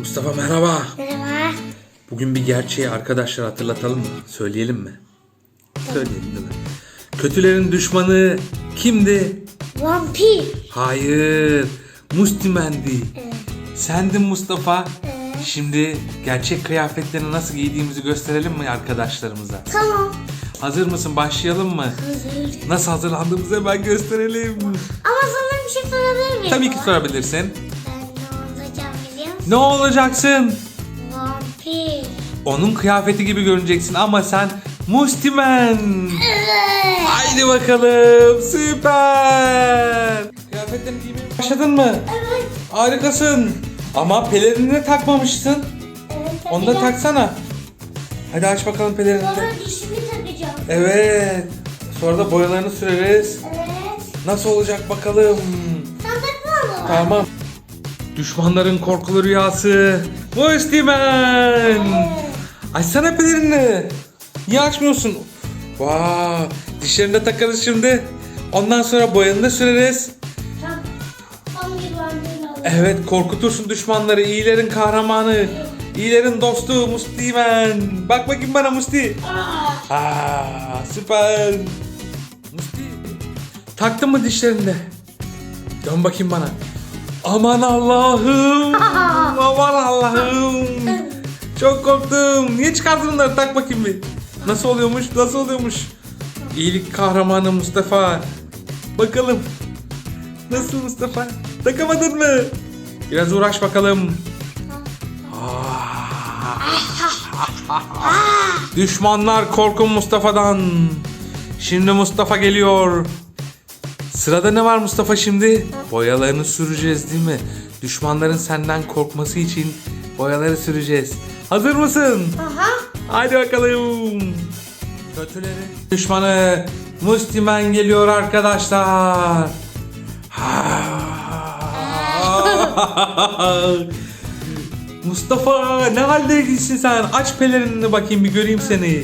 Mustafa merhaba. Merhaba. Bugün bir gerçeği arkadaşlar hatırlatalım mı? Söyleyelim mi? Söyleyelim değil mi? Kötülerin düşmanı kimdi? Vampir. Hayır. Mustimendi. Evet. Sendin Mustafa. Evet. Şimdi gerçek kıyafetlerini nasıl giydiğimizi gösterelim mi arkadaşlarımıza? Tamam. Hazır mısın? Başlayalım mı? Hazır. Nasıl hazırlandığımızı hemen gösterelim. Ama sana bir şey sorabilir miyim? Tabii ki sorabilirsin. Ne olacaksın? Vampir. Onun kıyafeti gibi görüneceksin ama sen Mustimen. Evet. Haydi bakalım. Süper. Kıyafetlerini giymeye başladın mı? Evet. Harikasın. Ama pelerini takmamışsın. Evet. Onu da takacağım. taksana. Hadi aç bakalım pelerini. Sonra dişimi takacağım. Evet. Sonra da boyalarını süreriz. Evet. Nasıl olacak bakalım. Takma mı? Tamam. Düşmanların korkulu rüyası. Mustimen. Açsana pelerini. Niye açmıyorsun? Vaa. Dişlerini de takarız şimdi. Ondan sonra boyanını da süreriz. Evet korkutursun düşmanları. İyilerin kahramanı. İyilerin dostu Mustimen. Bak bakayım bana Musti. Aa. Aa, süper. Musti. Taktın mı dişlerinde? Dön bakayım bana. Aman Allah'ım. Aman Allah'ım. Çok korktum. Niye çıkardın bunları? Tak bakayım bir. Nasıl oluyormuş? Nasıl oluyormuş? İyilik kahramanı Mustafa. Bakalım. Nasıl Mustafa? Takamadın mı? Biraz uğraş bakalım. Düşmanlar korkun Mustafa'dan. Şimdi Mustafa geliyor. Sırada ne var Mustafa şimdi? Boyalarını süreceğiz değil mi? Düşmanların senden korkması için boyaları süreceğiz. Hazır mısın? Aha. Hadi bakalım. Kötülerin düşmanı Mustimen geliyor arkadaşlar. Mustafa ne haldesin sen? Aç pelerinini bakayım bir göreyim seni.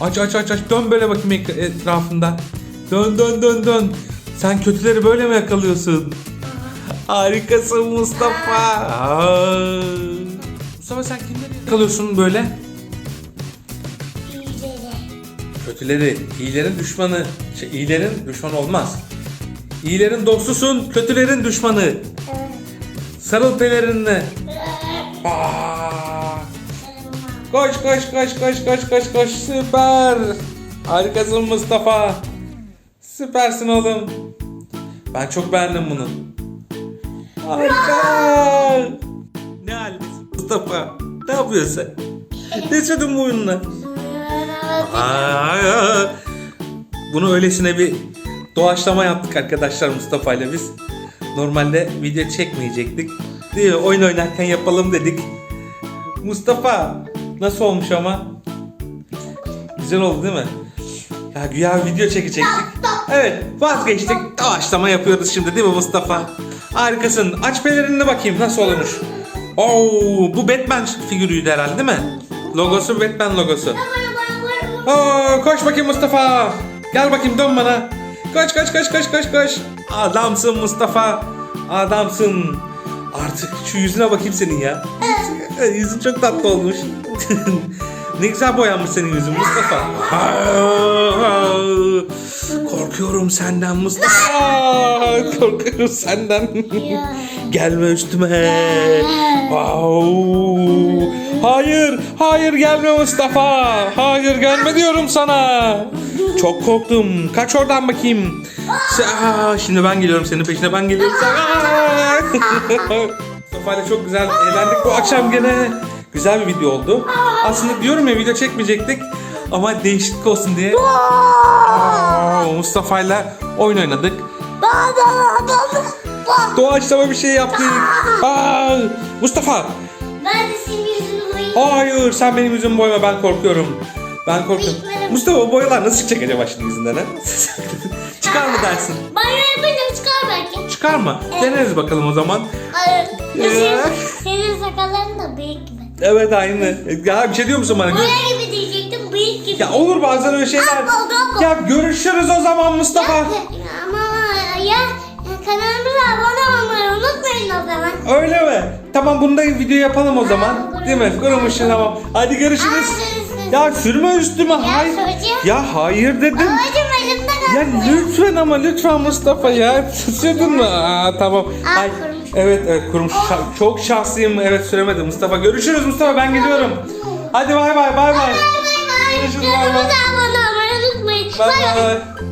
Aç aç aç aç dön böyle bakayım etrafında. Dön dön dön dön. Sen kötüleri böyle mi yakalıyorsun? Harikasın Mustafa. Aa. Mustafa sen kimleri yakalıyorsun böyle? İyileri. Kötüleri, iyilerin düşmanı. Şey, iyilerin düşmanı olmaz. İyilerin dostusun, kötülerin düşmanı. Evet. Sarıl pelerinle. Aa! Koş koş koş koş koş koş koş süper. Harikasın Mustafa. Süpersin oğlum. Ben çok beğendim bunu. Harika. Ne haldesin Mustafa? Ne yapıyorsun sen? Ne çadın bu oyunla? Bunu öylesine bir doğaçlama yaptık arkadaşlar Mustafa ile biz. Normalde video çekmeyecektik. Değil mi? Oyun oynarken yapalım dedik. Mustafa nasıl olmuş ama? Güzel oldu değil mi? Ya güya video çekecektik. Evet vazgeçtik. Doğaçlama yapıyoruz şimdi değil mi Mustafa? Harikasın. Aç pelerinini bakayım nasıl olmuş. Oo, bu Batman figürüydü herhalde değil mi? Logosu Batman logosu. Oo, koş bakayım Mustafa. Gel bakayım dön bana. Koş koş koş koş koş koş. Adamsın Mustafa. Adamsın. Artık şu yüzüne bakayım senin ya. Yüzün çok tatlı olmuş. ne güzel boyanmış senin yüzün Mustafa. Korkuyorum senden Mustafa. Korkuyorum senden. Gelme üstüme. Wow. Hayır, hayır gelme Mustafa. Hayır gelme diyorum sana. Çok korktum. Kaç oradan bakayım. Aa, şimdi ben geliyorum senin peşine ben geliyorum. Mustafa ile çok güzel eğlendik bu akşam gene. Güzel bir video oldu. Aslında diyorum ya video çekmeyecektik. Ama değişiklik olsun diye. Aa, Mustafa ile oyun oynadık. Doğaçlama bir şey yaptık. Aa, Mustafa Ben de senin yüzünü boyayayım. Hayır sen benim yüzümü boyama ben korkuyorum. Ben korkuyorum. Bıyıklarım. Mustafa o boyalar nasıl çıkacak acaba şimdi yüzünden ha? Çıkar mı dersin? Banyo yapınca çıkar belki. Çıkar mı? Deneriz bakalım o zaman. Hayır. Ee? Senin, senin sakalların da bıyık gibi. Evet aynı. Ya bir şey diyor musun bana? Boya gibi. Ya olur bazen öyle şeyler. Yapma. Ya görüşürüz o zaman Mustafa. Ama ya kanalımıza abone olmayı unutmayın o zaman. Öyle mi? tamam bunu da video yapalım o zaman. kurumuş. Değil mi? Kurumuş tamam. Hadi görüşürüz. Sürünsün. Ya sürme üstüme. Hayır. süreceğim. Ya hayır dedim. Babacım elimde Ya lütfen ama lütfen Mustafa ya. Sürdün mü? Aa tamam. Aa, Ay. Evet evet kurumuş. Şa- çok şahsiyim. Evet süremedim Mustafa. Görüşürüz Mustafa ben gidiyorum. Hadi bay bay bay bay. Görüşürüz. Kanalımıza abone olmayı unutmayın. Bay. bay.